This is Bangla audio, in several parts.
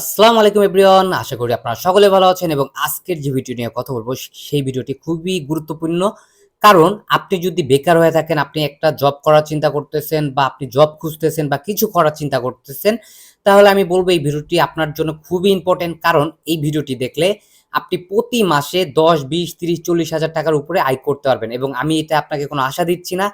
আসসালামু আলাইকুম এভরিওয়ান, আশা করি আপনারা সকলে ভালো আছেন এবং আজকের যে ভিডিও নিয়ে কথা বলব, সেই ভিডিওটি খুবই গুরুত্বপূর্ণ। কারণ আপনি যদি বেকার হয়ে থাকেন, আপনি একটা জব করার চিন্তা করতেছেন বা আপনি জব খুঁজতেছেন বা কিছু করার চিন্তা করতেছেন, তাহলে আমি বলব এই ভিডিওটি আপনার জন্য খুবই ইম্পর্টেন্ট কারণ এই ভিডিওটি দেখলে আপনি প্রতি মাসে দশ, বিশ, তিরিশ, চল্লিশ হাজার টাকার উপরে আয় করতে পারবেন এবং আমি এটা আপনাকে কোনো আশা দিচ্ছি না।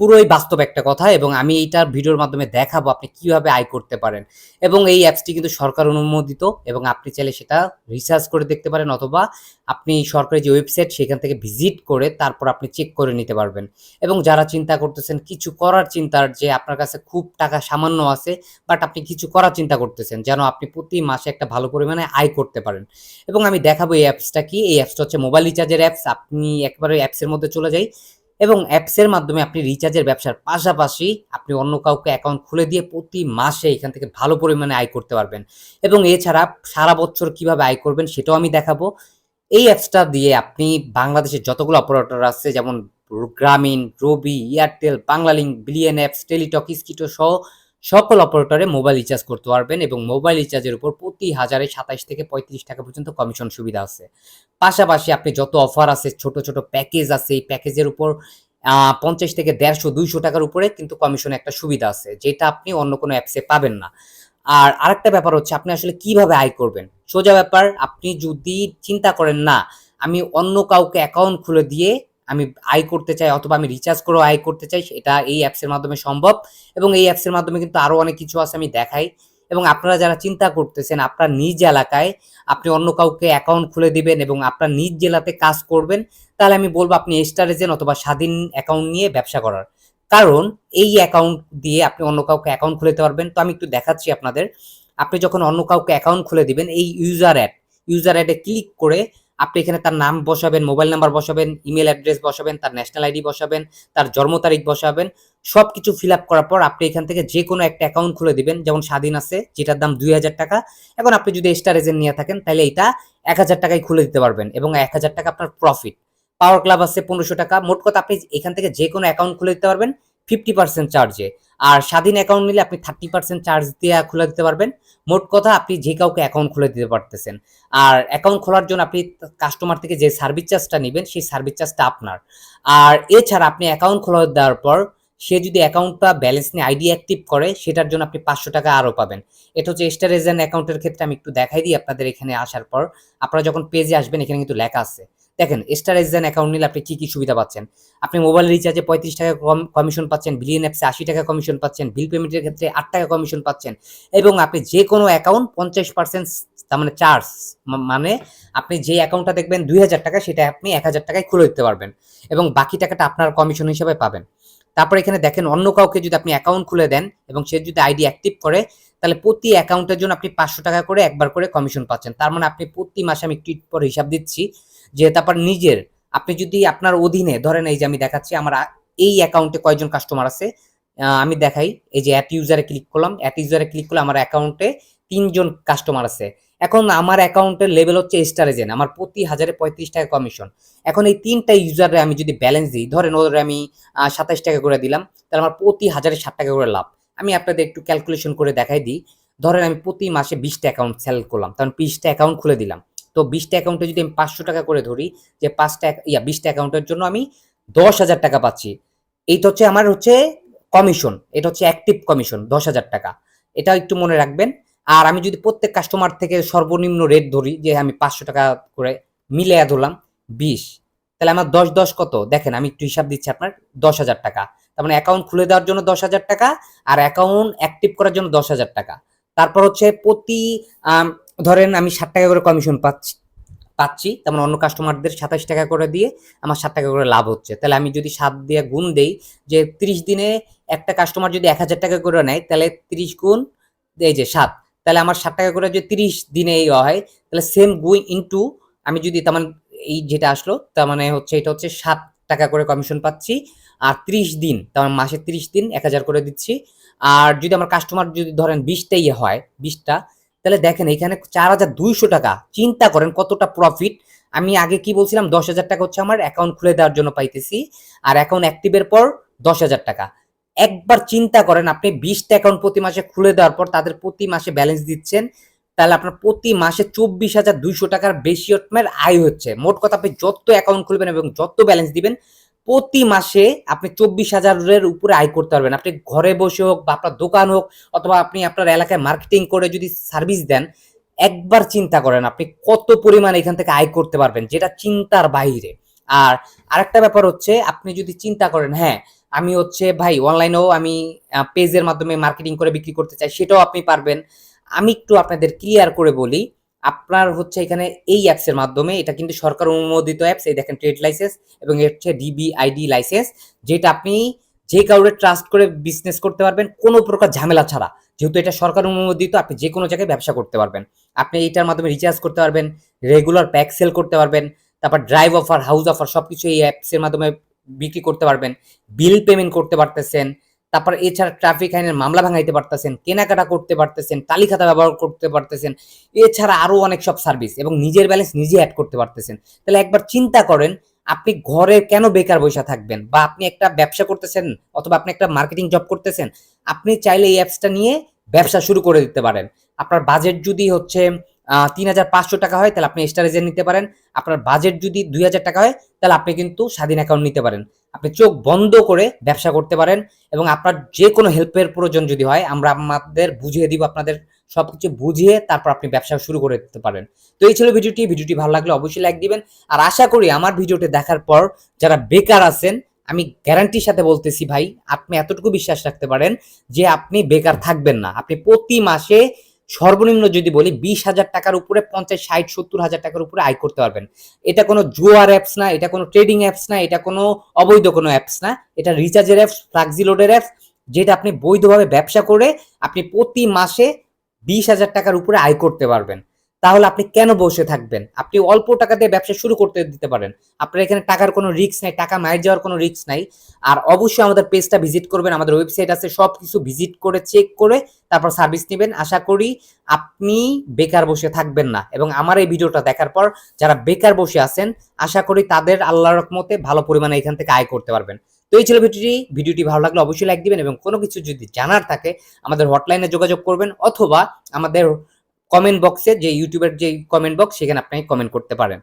পুরোই বাস্তব একটা কথা এবং আমি এইটার ভিডিওর মাধ্যমে দেখাবো আপনি কীভাবে আয় করতে পারেন। এবং এই অ্যাপসটি কিন্তু সরকার অনুমোদিত এবং আপনি চাইলে সেটা রিসার্চ করে দেখতে পারেন অথবা আপনি সরকারি যে ওয়েবসাইট সেখান থেকে ভিজিট করে তারপর আপনি চেক করে নিতে পারবেন। এবং যারা চিন্তা করতেছেন কিছু করার চিন্তার যে আপনার কাছে খুব টাকা সামান্য আছে বাট আপনি কিছু করার চিন্তা করতেছেন যেন আপনি প্রতি মাসে একটা ভালো পরিমাণে আয় করতে পারেন। এবং আমি দেখাবো এই অ্যাপসটা কি? এই অ্যাপসটা হচ্ছে মোবাইল রিচার্জের অ্যাপস আপনি একবারে অ্যাপসের মধ্যে চলে যাই। এবং অ্যাপসের মাধ্যমে আপনি রিচার্জের ব্যবসার পাশাপাশি আপনি অন্য কাউকে অ্যাকাউন্ট খুলে দিয়ে প্রতি মাসে এখান থেকে ভালো পরিমাণে আয় করতে পারবেন। এবং এছাড়া সারা বছর কীভাবে আয় করবেন সেটাও আমি দেখাবো। এই অ্যাপসটা দিয়ে আপনি বাংলাদেশের যতগুলো অপারেটর আছে, যেমন গ্রামীণ, রবি, এয়ারটেল, বাংলালিংক, বিলিয়ন অ্যাপস টেলিটক, স্কিটো সহ সকল অপারেটরে মোবাইল রিচার্জ করতে পারবেন এবং মোবাইল রিচার্জের উপর প্রতি হাজারে সাতাইশ থেকে পঁয়ত্রিশ টাকা পর্যন্ত কমিশন সুবিধা আছে। পাশাপাশি আপনি যত অফার আছে, ছোট ছোট প্যাকেজ আছে, এই প্যাকেজের উপর পঞ্চাশ থেকে দেড়শো, দুইশো টাকার উপরে কিন্তু কমিশন একটা সুবিধা আছে, যেটা আপনি অন্য কোনো অ্যাপসে পাবেন না। আর আরেকটা ব্যাপার হচ্ছে, আপনি আসলে কীভাবে আয় করবেন? সোজা ব্যাপার, আপনি যদি চিন্তা করেন, না, আমি অন্য কাউকে অ্যাকাউন্ট খুলে দিয়ে আমি আয় করতে চাই অথবা আমি রিচার্জ করেও আয় করতে চাই এটা এই অ্যাপসের মাধ্যমে সম্ভব। এবং এই অ্যাপসের মাধ্যমে কিন্তু আরও অনেক কিছু আছে আমি দেখাই। এবং আপনারা যারা চিন্তা করতেছেন আপনার নিজ এলাকায় আপনি অন্য কাউকে অ্যাকাউন্ট খুলে দিবেন এবং আপনার নিজ জেলাতে কাজ করবেন, তাহলে আমি বলব আপনি স্টার এজেন্ট অথবা স্বাধীন অ্যাকাউন্ট নিয়ে ব্যবসা করার। কারণ এই অ্যাকাউন্ট দিয়ে আপনি অন্য কাউকে অ্যাকাউন্ট খুলে দিতে পারবেন। তো আমি একটু দেখাচ্ছি আপনাদের। আপনি যখন অন্য কাউকে অ্যাকাউন্ট খুলে দিবেন, এই ইউজার অ্যাড ইউজার অ্যাডে ক্লিক করে আপনি এখানে তার নাম বসাবেন, মোবাইল নাম্বার বসাবেন, ইমেল অ্যাড্রেস বসাবেন, তার ন্যাশনাল আইডি বসাবেন, তার জন্ম তারিখ বসাবেন সব কিছু ফিল আপ করার পর আপনি এখান থেকে যে কোনো একটা অ্যাকাউন্ট খুলে দিবেন, যেমন স্বাধীন আছে, যেটার দাম দুই হাজার টাকা। এখন আপনি যদি স্টার এজেন্ট নিয়ে থাকেন, তাহলে এটা এক হাজার টাকায় খুলে দিতে পারবেন এবং এক হাজার টাকা আপনার প্রফিট পাওয়ার ক্লাব আছে পনেরোশো টাকা। মোট কথা আপনি এখান থেকে যে কোনো অ্যাকাউন্ট খুলে দিতে পারবেন। ফিফটি পার্সেন্ট চার্জে আর স্বাধীন অ্যাকাউন্ট নিলে আপনি থার্টি পার্সেন্ট চার্জ দিয়ে খুলে দিতে পারবেন। মোট কথা আপনি যে কাউকে অ্যাকাউন্ট খুলে দিতে পারতেছেন। আর অ্যাকাউন্ট খোলার জন্য আপনি কাস্টমার থেকে যে সার্ভিস চার্জটা নেবেন, সেই সার্ভিস চার্জটা আপনার। আর এছাড়া আপনি অ্যাকাউন্ট খোলা দেওয়ার পর সে যদি অ্যাকাউন্টটা ব্যালেন্স নিয়ে আইডি অ্যাক্টিভ করে, সেটার জন্য আপনি পাঁচশো টাকা আরও পাবেন। এটা হচ্ছে স্টার এজেন্ট অ্যাকাউন্টের ক্ষেত্রে আমি একটু দেখাই দিই আপনাদের এখানে আসার পর। আপনারা যখন পেজে আসবেন, এখানে কিন্তু লেখা আছে। দেখেন স্টার এজেন্ট অ্যাকাউন্ট নিলে আপনি কি কি সুবিধা পাচ্ছেন? আপনি মোবাইল রিচার্জে পঁয়ত্রিশ টাকা কমিশন পাচ্ছেন বিলিয়ন অ্যাপসে আশি টাকা কমিশন পাচ্ছেন বিল পেমেন্টের ক্ষেত্রে আট টাকা কমিশন পাচ্ছেন এবং আপনি যে কোনো অ্যাকাউন্ট পঞ্চাশ পার্সেন্ট তার মানে চার্জ মানে আপনি যে অ্যাকাউন্টটা দেখবেন দুই হাজার টাকা, সেটা আপনি এক হাজার টাকায় খুলে দিতে পারবেন এবং বাকি টাকাটা আপনার কমিশন হিসেবে পাবেন। তারপর এখানে দেখেন, অন্য কাউকে যদি আপনি অ্যাকাউন্ট খুলে দেন এবং সে যদি আইডি অ্যাক্টিভ করে, তাহলে প্রতি অ্যাকাউন্টের জন্য আপনি পাঁচশো টাকা করে একবার করে কমিশন পাচ্ছেন। তার মানে আপনি প্রতি মাসে আমি একটু পর হিসাব দিচ্ছি যে তারপর নিজের, আপনি যদি আপনার অধীনে, ধরেন এই যে আমি দেখাচ্ছি, আমার এই অ্যাকাউন্টে কয়জন কাস্টমার আছে আমি দেখাই, এই যে অ্যাট ইউজারে ক্লিক করলাম অ্যাট ইউজারে ক্লিক করলে আমার অ্যাকাউন্টে তিনজন কাস্টমার আছে। এখন আমার অ্যাকাউন্টের লেভেল হচ্ছে স্টার এজেন্ট আমার প্রতি হাজারে পঁয়ত্রিশ টাকা কমিশন এখন এই তিনটা ইউজারে আমি যদি ব্যালেন্স দিই, ধরেন ওদের আমি সাতাইশ টাকা করে দিলাম, তাহলে আমার প্রতি হাজারে ষাট টাকা করে লাভ। আমি আপনাদের একটু ক্যালকুলেশন করে দেখাই দিই, ধরেন আমি প্রতি মাসে বিশটা অ্যাকাউন্ট সেল করলাম তখন বিশটা অ্যাকাউন্ট খুলে দিলাম। তো বিশটা অ্যাকাউন্টে যদি আমি পাঁচশো টাকা করে ধরি, যে পাঁচটা ইয়া, বিশটা অ্যাকাউন্টের জন্য আমি দশ হাজার টাকা পাচ্ছি। এইটা হচ্ছে আমার হচ্ছে কমিশন এটা হচ্ছে অ্যাক্টিভ কমিশন দশ হাজার টাকা। এটা একটু মনে রাখবেন। আর আমি যদি প্রত্যেক কাস্টমার থেকে সর্বনিম্ন রেট ধরি, যে আমি পাঁচশো টাকা করে মিলে ধরলাম, বিশ, তাহলে আমার দশ দশ কত? দেখেন, আমি একটু হিসাব দিচ্ছি আপনার দশ হাজার টাকা। তার মানে অ্যাকাউন্ট খুলে দেওয়ার জন্য দশ হাজার টাকা, আর অ্যাকাউন্ট অ্যাক্টিভ করার জন্য দশ হাজার টাকা। তারপর হচ্ছে প্রতি ধরেন আমি ষাট টাকা করে কমিশন পাচ্ছি পাচ্ছি তেমন অন্য কাস্টমারদের সাতাশ টাকা করে দিয়ে আমার ষাট টাকা করে লাভ হচ্ছে। তাহলে আমি যদি সাত দিয়ে গুণ দেই, যে তিরিশ দিনে একটা কাস্টমার যদি এক হাজার টাকা করে নেয়, তাহলে তিরিশ গুণ, এই যে সাত, তাহলে আমার ষাট টাকা করে যদি তিরিশ দিনে এই হয়, তাহলে সেম গুই ইন্টু আমি যদি তেমন এই যেটা আসলো, তার মানে হচ্ছে এটা হচ্ছে সাত টাকা করে কমিশন পাচ্ছি, আর ত্রিশ দিন তেমন মানে মাসে ত্রিশ দিন এক হাজার করে দিচ্ছি। আর যদি আমার কাস্টমার যদি ধরেন বিশটা ইয়ে হয়, বিশটা তাহলে দেখেন এখানে চার হাজার দুইশো টাকা। চিন্তা করেন কতটা প্রফিট আমি আগে কি বলছিলাম? দশ হাজার টাকা হচ্ছে আমার অ্যাকাউন্ট খুলে দেওয়ার জন্য পাইতেছি। আর অ্যাকাউন্ট অ্যাক্টিভের পর দশ হাজার টাকা। একবার চিন্তা করেন আপনি বিশটা অ্যাকাউন্ট প্রতি মাসে খুলে দেওয়ার পর তাদের প্রতি মাসে ব্যালেন্স দিচ্ছেন, তাহলে আপনার প্রতি মাসে চব্বিশ হাজার দুইশো টাকার বেশি আপনার আয় হচ্ছে। মোট কথা আপনি যত অ্যাকাউন্ট খুলবেন এবং যত ব্যালেন্স দিবেন প্রতি মাসে আপনি চব্বিশ হাজারের উপরে আয় করতে পারবেন। আপনি ঘরে বসে হোক বা আপনার দোকান হোক অথবা আপনি আপনার এলাকায় মার্কেটিং করে যদি সার্ভিস দেন, একবার চিন্তা করেন আপনি কত পরিমাণ এখান থেকে আয় করতে পারবেন, যেটা চিন্তার বাইরে। আর আরেকটা ব্যাপার হচ্ছে, আপনি যদি চিন্তা করেন হ্যাঁ আমি হচ্ছে ভাই অনলাইনেও আমি পেজের মাধ্যমে মার্কেটিং করে বিক্রি করতে চাই, সেটাও আপনি পারবেন। আমি একটু আপনাদের ক্লিয়ার করে বলি আপনার হচ্ছে এখানে এই অ্যাপসের মাধ্যমে, এটা কিন্তু সরকার অনুমোদিত অ্যাপস এই দেখেন ট্রেড লাইসেন্স এবং এর হচ্ছে ডিবিআইডি লাইসেন্স যেটা আপনি যে কাউরে ট্রাস্ট করে বিজনেস করতে পারবেন, কোনো প্রকার ঝামেলা ছাড়া। যেহেতু এটা সরকার অনুমোদিত, আপনি যে কোনো জায়গায় ব্যবসা করতে পারবেন। আপনি এইটার মাধ্যমে রিচার্জ করতে পারবেন রেগুলার প্যাক সেল করতে পারবেন, তারপর ড্রাইভ অফার হাউস অফার সবকিছু এই অ্যাপসের মাধ্যমে বিক্রি করতে পারবেন বিল পেমেন্ট করতে পারতেছেন তারপর এছাড়া ট্রাফিক আইনের মামলা ভাঙাইতে পারতেছেন, কেনাকাটা করতে পারতেছেন, তালিখাতা ব্যবহার করতে পারতেছেন, এছাড়া আরও অনেক সব সার্ভিস এবং নিজের ব্যালেন্স নিজে অ্যাড করতে পারতেছেন। তাহলে একবার চিন্তা করেন, আপনি ঘরে কেন বেকার বসে থাকবেন? বা আপনি একটা ব্যবসা করতেছেন অথবা আপনি একটা মার্কেটিং জব করতেছেন, আপনি চাইলে এই অ্যাপসটা নিয়ে ব্যবসা শুরু করে দিতে পারেন। আপনার বাজেট যদি হচ্ছে তিন হাজার পাঁচশো টাকা হয়, তাহলে আপনি স্টারেজের নিতে পারেন। আপনার বাজেট যদি দুই হাজার টাকা হয়, তাহলে আপনি কিন্তু স্বাধীন অ্যাকাউন্ট নিতে পারেন। আপনি চোখ বন্ধ করে ব্যবসা করতে পারেন এবং আপনার যে কোনো হেল্পের প্রয়োজন যদি হয়, আমরা আমাদের বুঝিয়ে দিব, আপনাদের সব কিছু বুঝিয়ে তারপর আপনি ব্যবসা শুরু করে দিতে পারেন তো এই ছিল ভিডিওটি। ভিডিওটি ভালো লাগলে অবশ্যই লাইক দিবেন। আর আশা করি আমার ভিডিওটি দেখার পর যারা বেকার আছেন, আমি গ্যারান্টির সাথে বলতেছি ভাই, আপনি এতটুকু বিশ্বাস রাখতে পারেন যে আপনি বেকার থাকবেন না। আপনি প্রতি মাসে সর্বনিম্ন যদি বলি বিশ হাজার টাকার উপরে, পঞ্চাশ, ষাট, সত্তর হাজার টাকার উপরে আয় করতে পারবেন। এটা কোনো জুয়ার অ্যাপস না, এটা কোনো ট্রেডিং অ্যাপস না, এটা কোনো অবৈধ কোনো অ্যাপস না। এটা রিচার্জের অ্যাপস ফ্লাক্সি লোডের অ্যাপস যেটা আপনি বৈধভাবে ব্যবসা করে আপনি প্রতি মাসে বিশ হাজার টাকার উপরে আয় করতে পারবেন। তাহলে আপনি কেন বসে থাকবেন? আপনি অল্প টাকা দিয়ে ব্যবসা শুরু করতে দিতে পারেন। আপনার এখানে টাকার কোনো রিস্ক নাই, টাকা মায়ের যাওয়ার কোনো রিস্ক নাই। আর অবশ্যই আমাদের পেজটা ভিজিট করবেন, আমাদের ওয়েবসাইট আছে সব কিছু ভিজিট করে চেক করে তারপর সার্ভিস নেবেন। আশা করি আপনি বেকার বসে থাকবেন না। এবং আমার এই ভিডিওটা দেখার পর যারা বেকার বসে আছেন, আশা করি তাদের আল্লাহর রকমতে ভালো পরিমাণে এখান থেকে আয় করতে পারবেন। তো এই ছিল ভিডিওটি। ভিডিওটি ভালো লাগলে অবশ্যই লাইক দিবেন এবং কোনো কিছু যদি জানার থাকে, আমাদের হটলাইনে যোগাযোগ করবেন অথবা আমাদের কমেন্ট বক্সে যে ইউটিউবের যে কমেন্ট বক্স সেখানে আপনি কমেন্ট করতে পারেন।